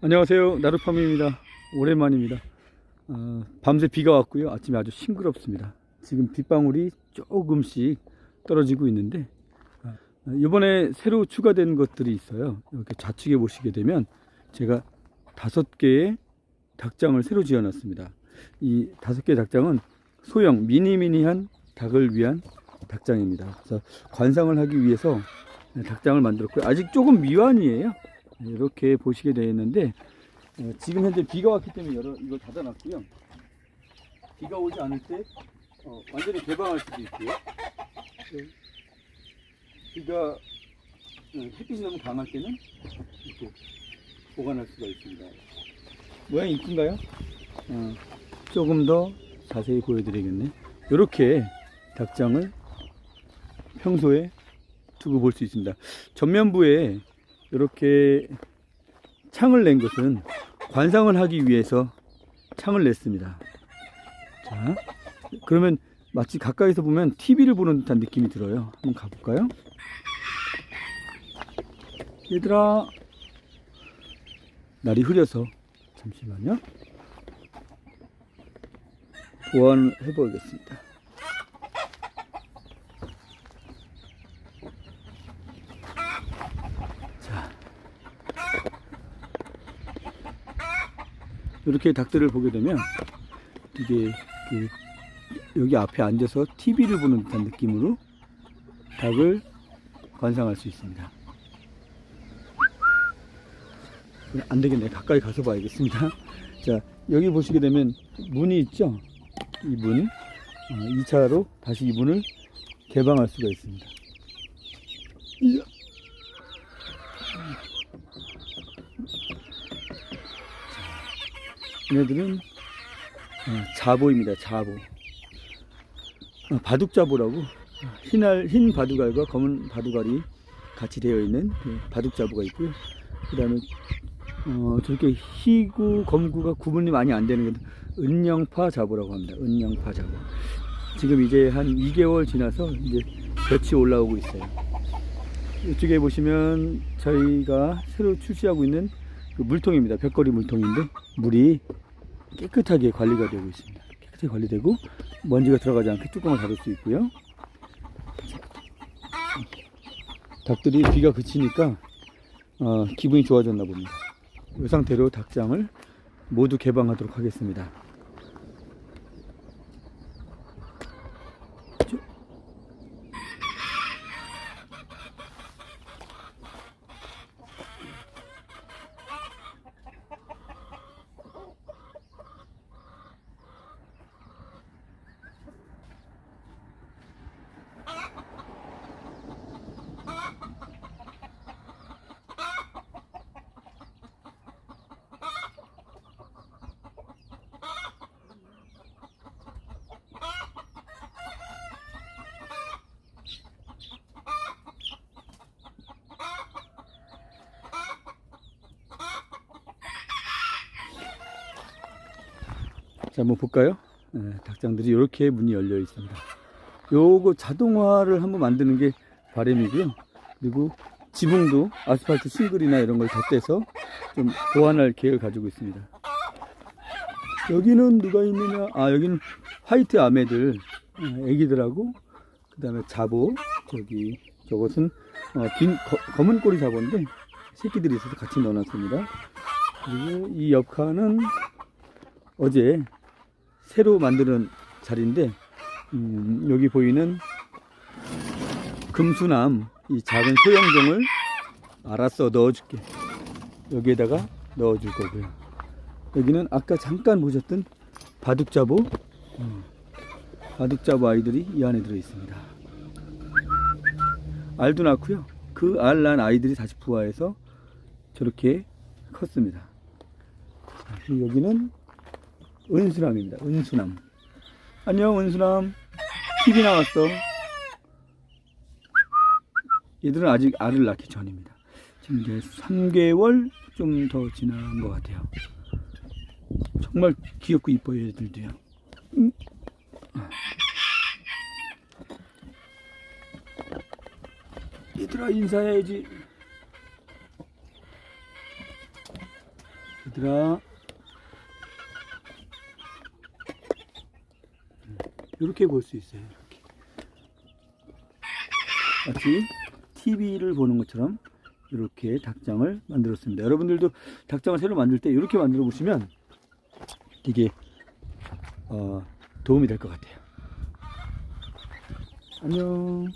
안녕하세요. 나루팜입니다. 오랜만입니다. 어, 밤새 비가 왔고요. 아침에 아주 싱그럽습니다. 지금 빗방울이 조금씩 떨어지고 있는데 어, 이번에 새로 추가된 것들이 있어요. 이렇게 좌측에 보시게 되면 제가 다섯 개의 닭장을 새로 지어 놨습니다. 이 다섯 개의 닭장은 소형 미니미니한 닭을 위한 닭장입니다. 그래서 관상을 하기 위해서 닭장을 만들었고요. 아직 조금 미완이에요. 이렇게 보시게 되어 있는데 어, 지금 현재 비가 왔기 때문에 열어 이걸 닫아놨고요. 비가 오지 않을 때 어, 완전히 개방할 수도 있고요. 네. 비가 어, 햇빛이 너무 강할 때는 이렇게 보관할 수가 있습니다. 모양이 이쁜가요? 어, 조금 더 자세히 보여드리겠네. 이렇게 닭장을 평소에 두고 볼 수 있습니다. 전면부에 이렇게 창을 낸 것은 관상을 하기 위해서 창을 냈습니다. 자, 그러면 마치 가까이서 보면 TV를 보는 듯한 느낌이 들어요. 한번 가볼까요? 얘들아, 날이 흐려서 잠시만요. 보완을 해보겠습니다. 자, 이렇게 닭들을 보게 되면 이게 그 여기 앞에 앉아서 TV를 보는 듯한 느낌으로 닭을 관상할 수 있습니다. 안 되겠네. 가까이 가서 봐야겠습니다. 자, 여기 보시게 되면 문이 있죠? 이 문. 어, 2차로 다시 이 문을 개방할 수가 있습니다. 이야. 얘네들은 어, 자보입니다. 자보. 어, 바둑자보라고 흰알 흰 바둑알과 검은 바둑알이 같이 되어 있는 그 바둑자보가 있고요. 그 다음에 어, 저렇게 희구 검구가 구분이 많이 안 되는 게 은영파 자보라고 합니다. 은영파 자보. 지금 이제 한 2개월 지나서 이제 볕이 올라오고 있어요. 이쪽에 보시면 저희가 새로 출시하고 있는 그 물통입니다. 벽걸이 물통인데 물이 깨끗하게 관리가 되고 있습니다. 깨끗하게 관리되고 먼지가 들어가지 않게 뚜껑을 닫을 수 있고요. 닭들이 비가 그치니까 어, 기분이 좋아졌나 봅니다. 이 상태로 닭장을 모두 개방하도록 하겠습니다. 자, 한번 볼까요? 네, 닭장들이 이렇게 문이 열려 있습니다. 요거 자동화를 한번 만드는 게 바람이고요. 그리고 지붕도 아스팔트 싱글이나 이런 걸 덧대서 좀 보완할 계획을 가지고 있습니다. 여기는 누가 있느냐? 아, 여기는 화이트 아메들, 어, 애기들하고, 그 다음에 자보, 저기, 저것은, 어, 빈, 거- 검은 꼬리 자보인데, 새끼들이 있어서 같이 넣어놨습니다. 그리고 이 옆칸은 어제 새로 만드는 자리인데 음, 여기 보이는 금수남 이 작은 소형종을 알았어 넣어줄게. 여기에다가 넣어줄 거고요. 여기는 아까 잠깐 보셨던 바둑자보 음, 바둑자보 아이들이 이 안에 들어 있습니다. 알도 낳고요. 그알 낳은 아이들이 다시 부화해서 저렇게 컸습니다. 여기는 은수남입니다. 은수남. 안녕, 은수남. TV 나왔어. 얘들은 아직 알을 낳기 전입니다. 지금 이제 3개월 좀 더 지난 것 같아요. 정말 귀엽고 이뻐요, 얘들도요. 음. 얘들아, 인사해야지. 얘들아. 이렇게 볼 수 있어요. 이렇게. 마치 TV를 보는 것처럼 이렇게 닭장을 만들었습니다. 여러분들도 닭장을 새로 만들 때 이렇게 만들어 보시면 이게 어, 도움이 될 것 같아요. 안녕.